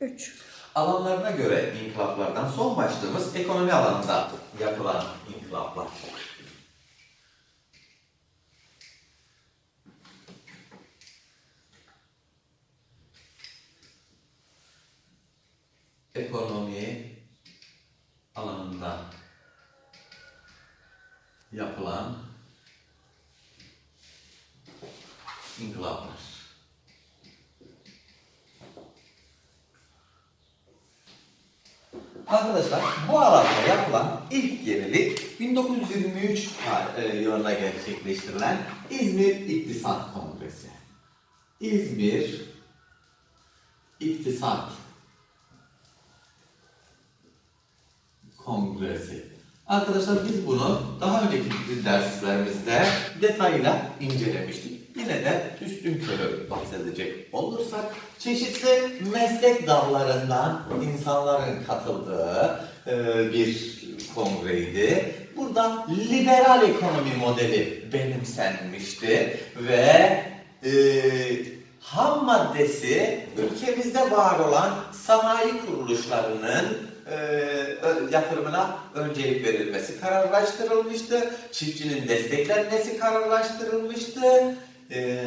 3. Alanlarına göre inkılaplardan son başlığımız ekonomi alanında yapılan inkılaplar. Ekonomi alanında yapılan inkılaplar. Arkadaşlar bu alanda yapılan ilk yenilik 1923 tar- e, yılında gerçekleştirilen İzmir İktisat Kongresi. İzmir İktisat Kongresi. Arkadaşlar biz bunu daha önceki derslerimizde detayla incelemiştik. Yine de üstün körü bahsedecek olursak çeşitli meslek dallarından insanların katıldığı e, bir kongreydi. Burada liberal ekonomi modeli benimsenmişti ve e, ham maddesi ülkemizde var olan sanayi kuruluşlarının e, yatırımına öncelik verilmesi kararlaştırılmıştı. Çiftçinin desteklenmesi kararlaştırılmıştı. E,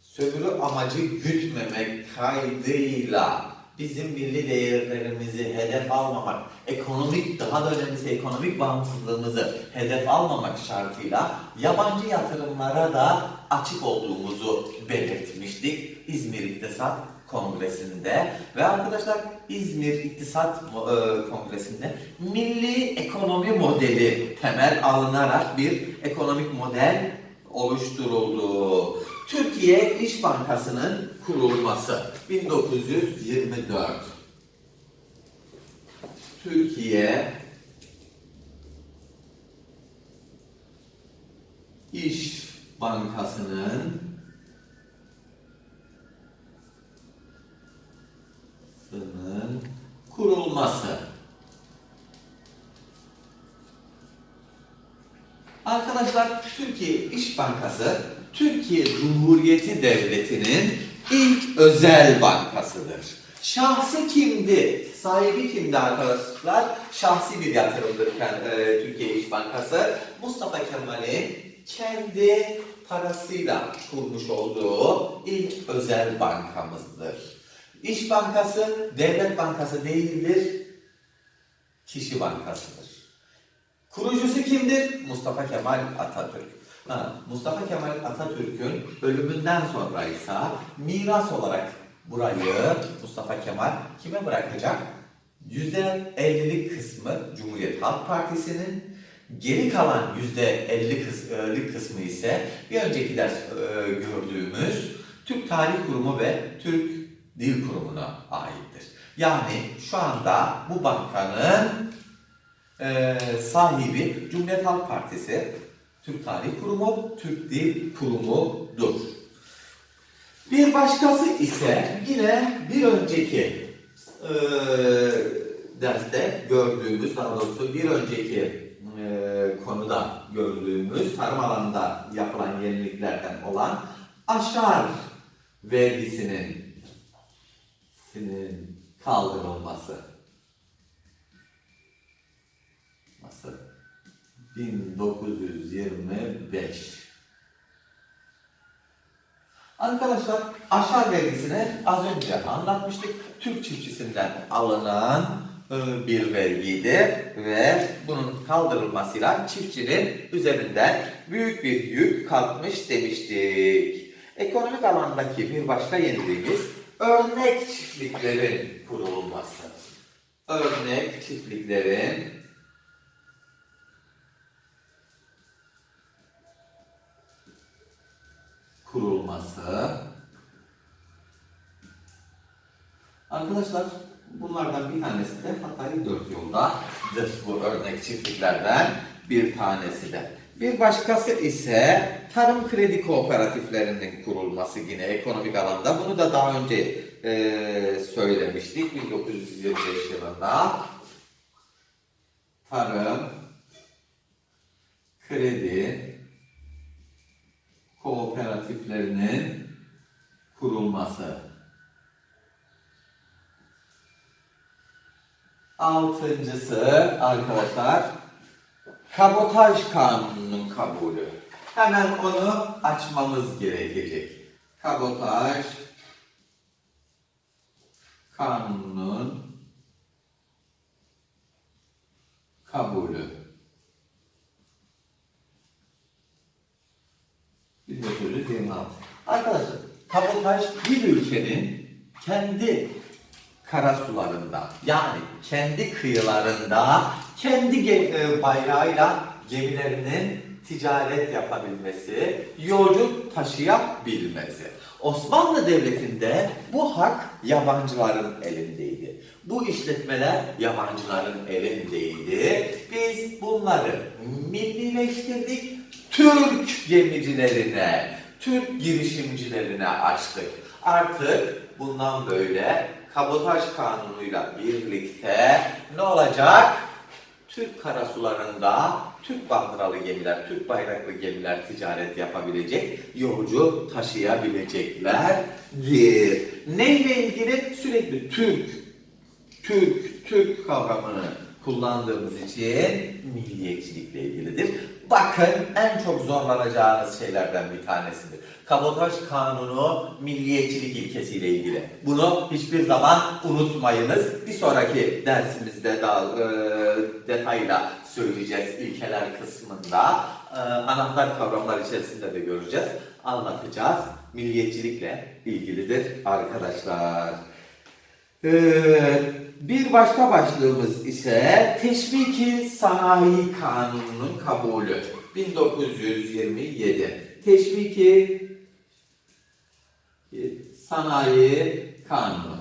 sömürü amacı gütmemek kaydıyla bizim milli değerlerimizi hedef almamak, ekonomik daha da önemlisi ekonomik bağımsızlığımızı hedef almamak şartıyla yabancı yatırımlara da açık olduğumuzu belirtmiştik İzmir İktisat Kongresi'nde. Ve arkadaşlar İzmir İktisat e, Kongresi'nde milli ekonomi modeli temel alınarak bir ekonomik model oluşturuldu. Türkiye İş Bankası'nın kurulması 1924. Türkiye İş Bankası'nın sının kurulması. Arkadaşlar Türkiye İş Bankası Türkiye Cumhuriyeti Devleti'nin ilk özel bankasıdır. Şahsı kimdi? Sahibi kimdi arkadaşlar? Şahsi bir yatırımdır e, Türkiye İş Bankası. Mustafa Kemal'in kendi parasıyla kurmuş olduğu ilk özel bankamızdır. İş Bankası devlet bankası değildir, kişi bankasıdır. Kurucusu kimdir? Mustafa Kemal Atatürk. Ha, Mustafa Kemal Atatürk'ün ölümünden sonra ise miras olarak burayı Mustafa Kemal kime bırakacak? %50'lik kısmı Cumhuriyet Halk Partisi'nin, geri kalan %50'lik kıs- kısmı ise bir önceki ders e, gördüğümüz Türk Tarih Kurumu ve Türk Dil Kurumu'na aittir. Yani şu anda bu bankanın e, sahibi Cumhuriyet Halk Partisi, Türk Tarih Kurumu, Türk Dil Kurumu'dur. Bir başkası ise yine bir önceki e, derste gördüğümüz, daha doğrusu bir önceki e, konuda gördüğümüz tarım alanında yapılan yeniliklerden olan aşar vergisinin sinin kaldırılması. 1925. Arkadaşlar aşağı vergisini az önce anlatmıştık. Türk çiftçisinden alınan e, bir vergiydi ve bunun kaldırılmasıyla çiftçinin üzerinden büyük bir yük kalkmış demiştik. Ekonomik alandaki bir başka yeniliğimiz örnek çiftliklerin kurulması. Örnek çiftliklerin kurulması. Arkadaşlar bunlardan bir tanesi de Hatay Dört Yol'dadır bu örnek çiftliklerden bir tanesi de. Bir başkası ise tarım kredi kooperatiflerinin kurulması yine ekonomik alanda. Bunu da daha önce eee, söylemiştik 1925 yılında. Tarım kredi kooperatiflerinin kurulması. Altıncısı arkadaşlar kabotaj kanununun kabulü. Hemen onu açmamız gerekecek. Kabotaj kanununun kabulü. 1926. Arkadaşlar, kabotaj bir ülkenin kendi karasularında yani kendi kıyılarında kendi e, bayrağıyla gemilerinin ticaret yapabilmesi, yolcu taşıyabilmesi. Osmanlı Devleti'nde bu hak yabancıların elindeydi. Bu işletmeler yabancıların elindeydi. Biz bunları millileştirdik, Türk gemicilerine, Türk girişimcilerine açtık. Artık bundan böyle kabotaj kanunuyla birlikte ne olacak? Türk karasularında Türk bandıralı gemiler, Türk bayraklı gemiler ticaret yapabilecek, yolcu taşıyabileceklerdir. Neyle ilgili? Sürekli Türk, Türk, Türk kavramını kullandığımız için milliyetçilikle ilgilidir. Bakın en çok zorlanacağınız şeylerden bir tanesidir. Kabotaj kanunu milliyetçilik ilkesiyle ilgili. Bunu hiçbir zaman unutmayınız. Bir sonraki dersimizde daha e, detayla söyleyeceğiz ilkeler kısmında. E, anahtar kavramlar içerisinde de göreceğiz. Anlatacağız. Milliyetçilikle ilgilidir arkadaşlar. Ee, bir başka başlığımız ise Teşviki Sanayi Kanunu'nun kabulü. 1927. Teşviki Sanayi Kanunu.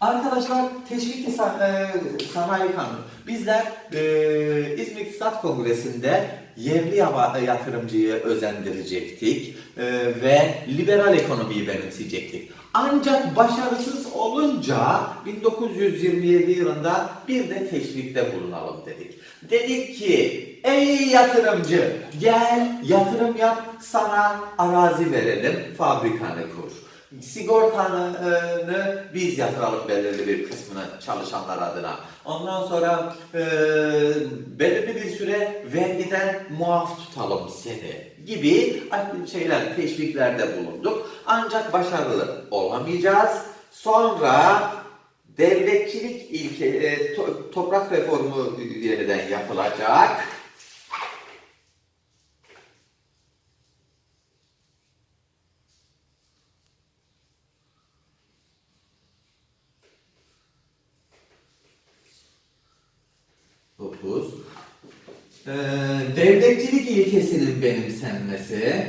Arkadaşlar teşviki sa- e, sanayi kanunu. Bizler e, İzmir İktisat Kongresi'nde yerli yatırımcıyı özendirecektik e, ve liberal ekonomiyi benimseyecektik. Ancak başarısız olunca 1927 yılında bir de teşvikte bulunalım dedik. Dedik ki ey yatırımcı gel yatırım yap sana arazi verelim fabrikanı kur. Sigortanı biz yatıralım belirli bir kısmını çalışanlar adına. Ondan sonra e, belirli bir süre vergiden muaf tutalım seni gibi şeyler, teşviklerde bulunduk. Ancak başarılı olamayacağız. Sonra devletçilik ilke, e, to- toprak reformu yeniden yapılacak. Dokuz. Ee, devletçilik benimsenmesi.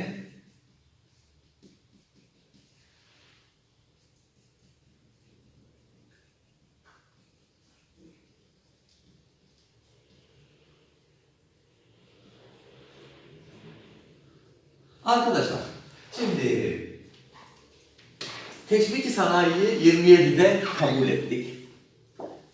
Arkadaşlar, şimdi teşviki sanayiyi 27'de kabul ettik.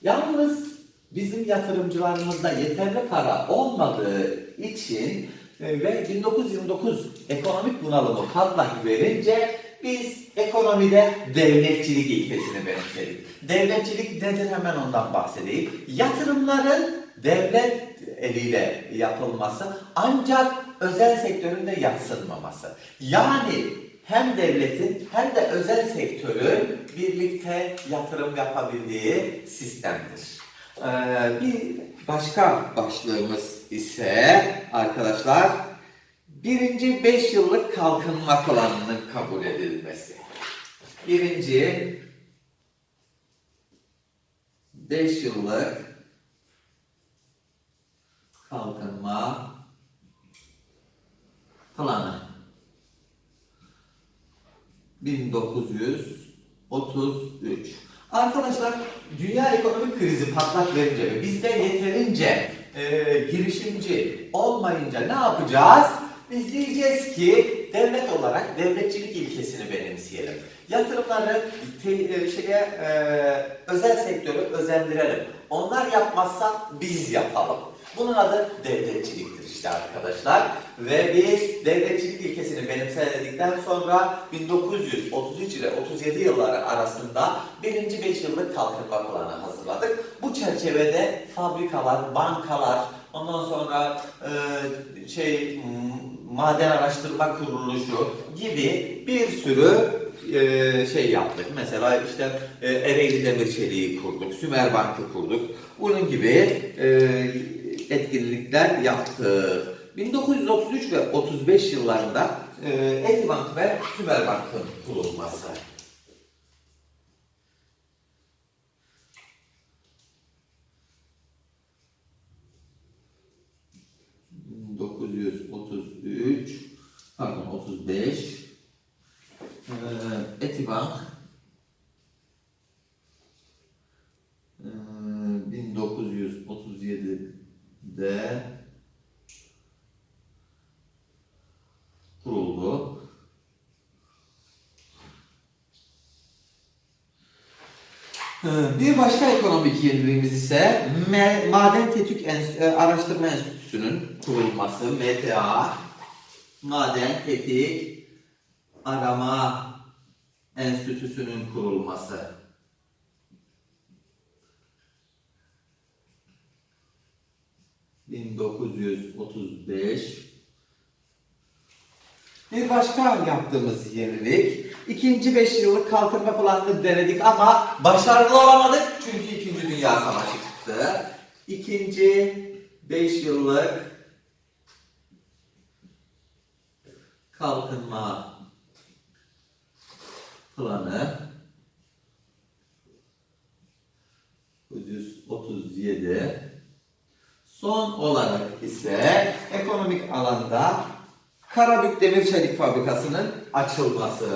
Yalnız bizim yatırımcılarımızda yeterli para olmadığı için ve 1929 ekonomik bunalımı patlak verince biz ekonomide devletçilik ilkesini benimsedik. Devletçilik nedir hemen ondan bahsedeyim. Yatırımların devlet eliyle yapılması ancak özel sektöründe yatsınmaması. Yani hem devletin hem de özel sektörün birlikte yatırım yapabildiği sistemdir. Ee, bir başka başlığımız ise arkadaşlar birinci beş yıllık kalkınma planının kabul edilmesi. Birinci beş yıllık kalkınma planı. 1933. Arkadaşlar dünya ekonomik krizi patlak verince ve bizde yeterince e, girişimci olmayınca ne yapacağız? Biz diyeceğiz ki devlet olarak devletçilik ilkesini benimseyelim. Yatırımları te, e, şeye, e, özel sektörü özendirelim. Onlar yapmazsa biz yapalım. Bunun adı devletçiliktir işte arkadaşlar. Ve biz devletçilik ilkesini benimsedikten sonra 1933 ile 37 yılları arasında birinci 5 yıllık kalkınma planı hazırladık. Bu çerçevede fabrikalar, bankalar, ondan sonra e, şey maden araştırma kuruluşu gibi bir sürü e, şey yaptık. Mesela işte e, Ereğli Demir Çeliği kurduk, Sümer Bank'ı kurduk. Bunun gibi e, etkinlikler yaptık. 1933 ve 35 yıllarında e, Etibank ve Sümer Bank'ın kurulması. ...1933... ...pardon 35... Ee, Etibank... Ee, 1937'de... ...kuruldu. Ee, Bir başka ekonomik yeniliğimiz ise Maden Tetkik Ens- e, Araştırma Enstitüsü'nün kurulması, MTA, Maden Tetkik Arama Enstitüsü'nün kurulması. ...1935... Bir başka yaptığımız yenilik, ikinci beş yıllık kalkınma planını denedik ama başarılı olamadık. Çünkü İkinci Dünya Savaşı çıktı. İkinci beş yıllık kalkınma planı. 1937 Son olarak ise ekonomik alanda Karabük Demir Çelik Fabrikası'nın açılması.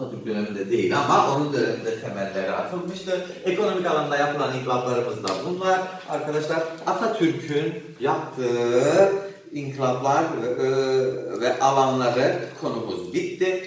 Atatürk döneminde değil ama onun döneminde temelleri atılmıştı. Ekonomik alanda yapılan inkılaplarımız da bunlar. Arkadaşlar Atatürk'ün yaptığı inkılaplar ve, ve alanları konumuz bitti.